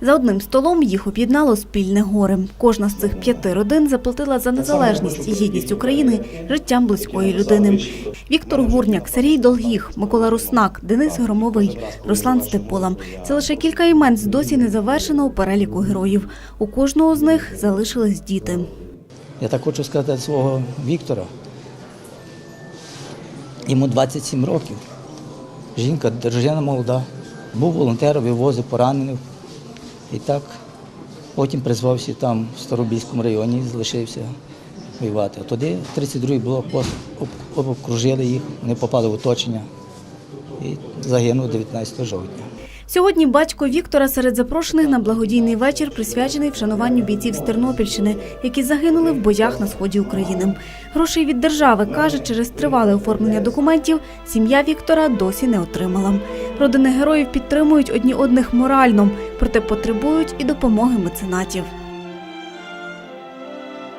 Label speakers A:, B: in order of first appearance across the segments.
A: За одним столом їх об'єднало спільне горе. Кожна з цих п'яти родин заплатила за незалежність і гідність України життям близької людини. Віктор Гурняк, Сергій Долгіх, Микола Руснак, Денис Громовий, Руслан Степола. Це лише кілька імен з досі незавершеного переліку героїв. У кожного з них залишились діти.
B: Я так хочу сказати свого Віктора. Йому 27 років. Жінка, дружина молода. Був волонтером, вивозив поранених. І так потім призвався там в Старобільському районі, залишився воювати. А туди 32-й блокпост об- обкружили їх, вони попали в оточення і загинув 19 жовтня.
A: Сьогодні батько Віктора серед запрошених на благодійний вечір, присвячений вшануванню бійців з Тернопільщини, які загинули в боях на сході України. Грошей від держави каже, через тривале оформлення документів сім'я Віктора досі не отримала. Родини героїв підтримують одні одних морально, проте потребують і допомоги меценатів.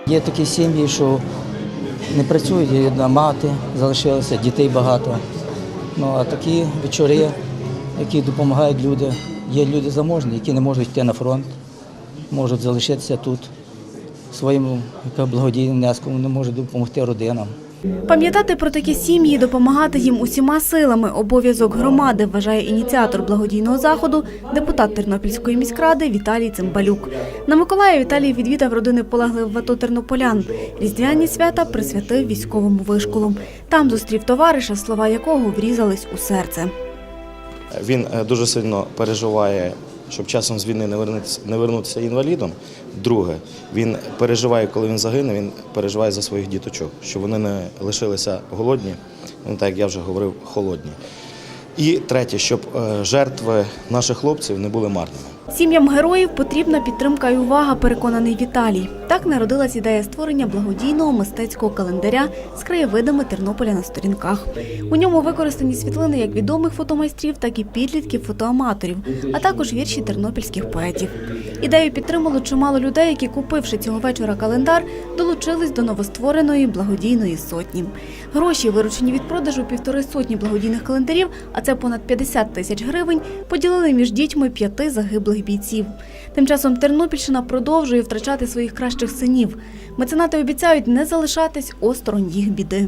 B: Є такі сім'ї, що не працюють, є одна мати залишилася, дітей багато. Ну а такі вечори, які допомагають люди, є люди заможні, які не можуть йти на фронт, можуть залишитися тут своїм благодійним внеском, вони можуть допомогти родинам.
A: Пам'ятати про такі сім'ї, допомагати їм усіма силами – обов'язок громади, вважає ініціатор благодійного заходу, депутат Тернопільської міськради Віталій Цимбалюк. На Миколая Віталій відвідав родини полеглих в АТО тернополян. Різдвяні свята присвятив військовому вишколу. Там зустрів товариша, слова якого врізались у серце.
C: Він е, дуже сильно переживає, щоб часом з війни не вернутися, інвалідом. Друге, він переживає, коли він загине, він переживає за своїх діточок, щоб вони не лишилися голодні, ну так як я вже говорив, холодні. І третє, щоб е, жертви наших хлопців не були марними.
A: Сім'ям героїв потрібна підтримка і увага, переконаний Віталій. Так народилась ідея створення благодійного мистецького календаря з краєвидами Тернополя на сторінках. У ньому використані світлини як відомих фотомайстрів, так і підлітків фотоаматорів, а також вірші тернопільських поетів. Ідею підтримало чимало людей, які, купивши цього вечора календар, долучились до новоствореної благодійної сотні. Гроші, виручені від продажу півтори сотні благодійних календарів, а це понад 50 тисяч гривень, поділили між дітьми п'яти загиблих бійців. Тим часом Тернопільщина продовжує втрачати своїх кращих синів. Меценати обіцяють не залишатись осторонь їх біди.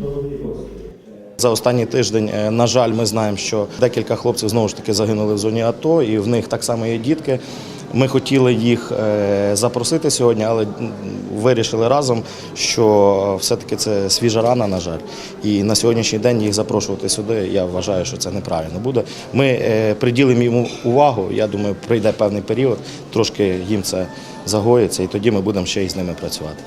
C: За останній тиждень, е, на жаль, ми знаємо, що декілька хлопців знову ж таки загинули в зоні АТО, і в них так само є дітки. Ми хотіли їх е, запросити сьогодні, але вирішили разом, що все-таки це свіжа рана, на жаль. І на сьогоднішній день їх запрошувати сюди, я вважаю, що це неправильно буде. Ми е, приділимо йому увагу. Я думаю, прийде певний період, трошки їм це загоїться, і тоді ми будемо ще й з ними працювати.